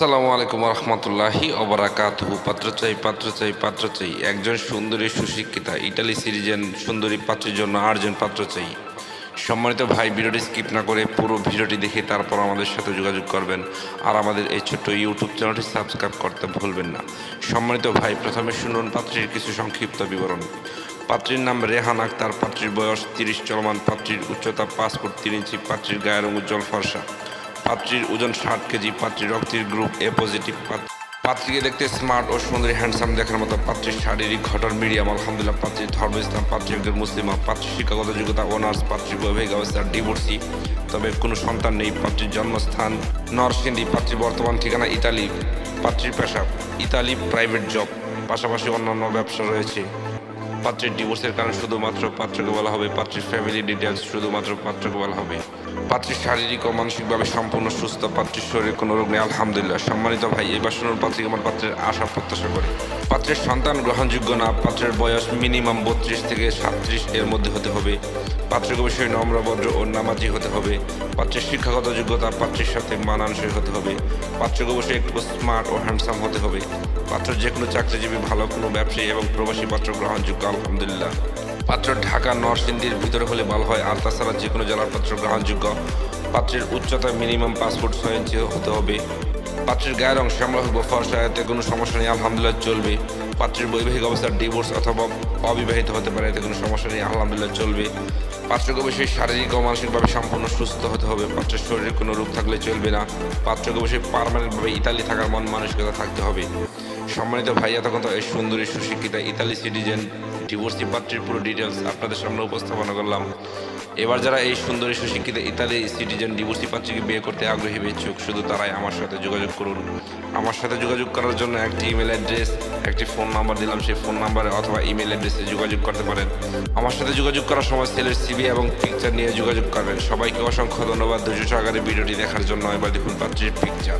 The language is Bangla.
আসসালামু আলাইকুম রহমতুল্লাহি অবরাকাতহু পাত্র চাই পাত্র চাই পাত্র চাই। একজন সুন্দরী, সুশিক্ষিতা, ইটালি সিরিজেন সুন্দরী পাত্রের জন্য আটজন পাত্র চাই। সম্মানিত ভাই, ভিডিওটি স্কিপ না করে পুরো ভিডিওটি দেখে তারপর আমাদের সাথে যোগাযোগ করবেন। আর আমাদের এই ছোট্ট ইউটিউব চ্যানেলটি সাবস্ক্রাইব করতে ভুলবেন না। সম্মানিত ভাই, প্রথমে শুনুন পাত্রীর কিছু সংক্ষিপ্ত বিবরণ। পাত্রীর নাম রেহান আক্তার, পাত্রীর বয়স তিরিশ, চলমান পাত্রীর উচ্চতা ফুট তিন ইঞ্চি, পাত্রীর গায়ের উজ্জ্বল ফর্সা। পাত্রীর ওজন ষাট কেজি, পাত্রীর রক্তের গ্রুপ এ পজিটিভ পাত্রীকে দেখতে স্মার্ট ও সুন্দরী হ্যান্ডসাম দেখার মতো পাত্রীর শারীরিক ঘটন মিডিয়াম, আলহামদুলিল্লাহ পাত্রীর ধর্ম ইসলাম পাত্রী একজন মুসলিমা পাত্রীর শিক্ষাগত যোগ্যতা অনার্স পাত্রীর বৈবাহিক অবস্থা ডিভোর্সি তবে কোনো সন্তান নেই, পাত্রীর জন্মস্থান নরসিংদী, পাত্রীর বর্তমান ঠিকানা ইতালি। পাত্রীর পেশা, ইতালি প্রাইভেট জব পাশাপাশি অন্যান্য ব্যবসা রয়েছে। পাত্রের ডিভোর্সের কারণ শুধুমাত্র পাত্রকে বলা হবে, পাত্রের ফ্যামিলি ডিটেলস শুধুমাত্র পাত্রকে বলা হবে। পাত্রের শারীরিক ও মানসিকভাবে সম্পূর্ণ সুস্থ, পাত্রের শরীরে কোনো রোগ নেই, আলহামদুলিল্লাহ। সম্মানিত ভাই, এবার শুনুন পাত্রিক আমার পাত্রের আশা প্রত্যাশা করে। পাত্রের সন্তান গ্রহণযোগ্য না, পাত্রের বয়স মিনিমাম বত্রিশ থেকে সাতত্রিশ এর মধ্যে হতে হবে। পাত্রের বিষয়ে নম্রভদ্র ও নামাজি হতে হবে। পাত্রের শিক্ষাগত যোগ্যতা পাত্রের সাথে মানানসই হতে হবে। পাত্রকে অবশ্যই একটু স্মার্ট ও হ্যান্ডসাম হতে হবে। পাত্র যে কোনো চাকরিজীবী, ভালো কোনো ব্যবসায়ী এবং প্রবাসী পাত্র গ্রহণযোগ্য। আলহামদুলিল্লাহ। পাত্র ঢাকা নরসিংদীর ভিতরে হলে ভালো হয়। আর তাছাড়া যে কোনো জেলার পাত্র গ্রহণযোগ্য। পাত্রের উচ্চতা মিনিমাম পাঁচ ফুট ছয় ইঞ্চি হতে হবে। পাত্রের গায়ের রং শ্যামলা হোক বা ফর্সা এতে কোনো সমস্যা নেই, আলহামদুলিল্লাহ চলবে। পাত্রের বৈবাহিক অবস্থার ডিভোর্স অথবা অবিবাহিত হতে পারে, এতে কোনো সমস্যা নেই, আলহামদুলিল্লাহ চলবে। পাত্রকে অবশ্যই শারীরিক ও মানসিকভাবে সম্পূর্ণ সুস্থ হতে হবে। পাত্রের শরীরে কোনো রোগ থাকলে চলবে না। পাত্রকে অবশ্যই পারমানেন্টভাবে ইতালি থাকার মন, মানসিকতা থাকতে হবে। সম্মানিত ভাইয়া, তখন তো এই সুন্দরী, সুশিক্ষিতা ইতালি সিটিজেন ডিভোর্সি পাত্রীর পুরো ডিটেলস আপনাদের সামনে উপস্থাপনা করলাম। এবার যারা এই সুন্দরী, সুশিক্ষিত ইতালি সিটিজেন ডিভোর্সি পাত্রীকে বিয়ে করতে আগ্রহী ইচ্ছুক শুধু তারাই আমার সাথে যোগাযোগ করুন। আমার সাথে যোগাযোগ করার জন্য একটি ইমেল অ্যাড্রেস একটি ফোন নাম্বার দিলাম, সেই ফোন নাম্বারে অথবা ইমেল অ্যাড্রেসে যোগাযোগ করতে পারেন। আমার সাথে যোগাযোগ করার সময় ছেলের সিবি এবং পিকচার নিয়ে যোগাযোগ করবেন। সবাইকে অসংখ্য ধন্যবাদ ধৈর্য সহকারে ভিডিওটি দেখার জন্য। এবার দেখুন পাত্রীর পিকচার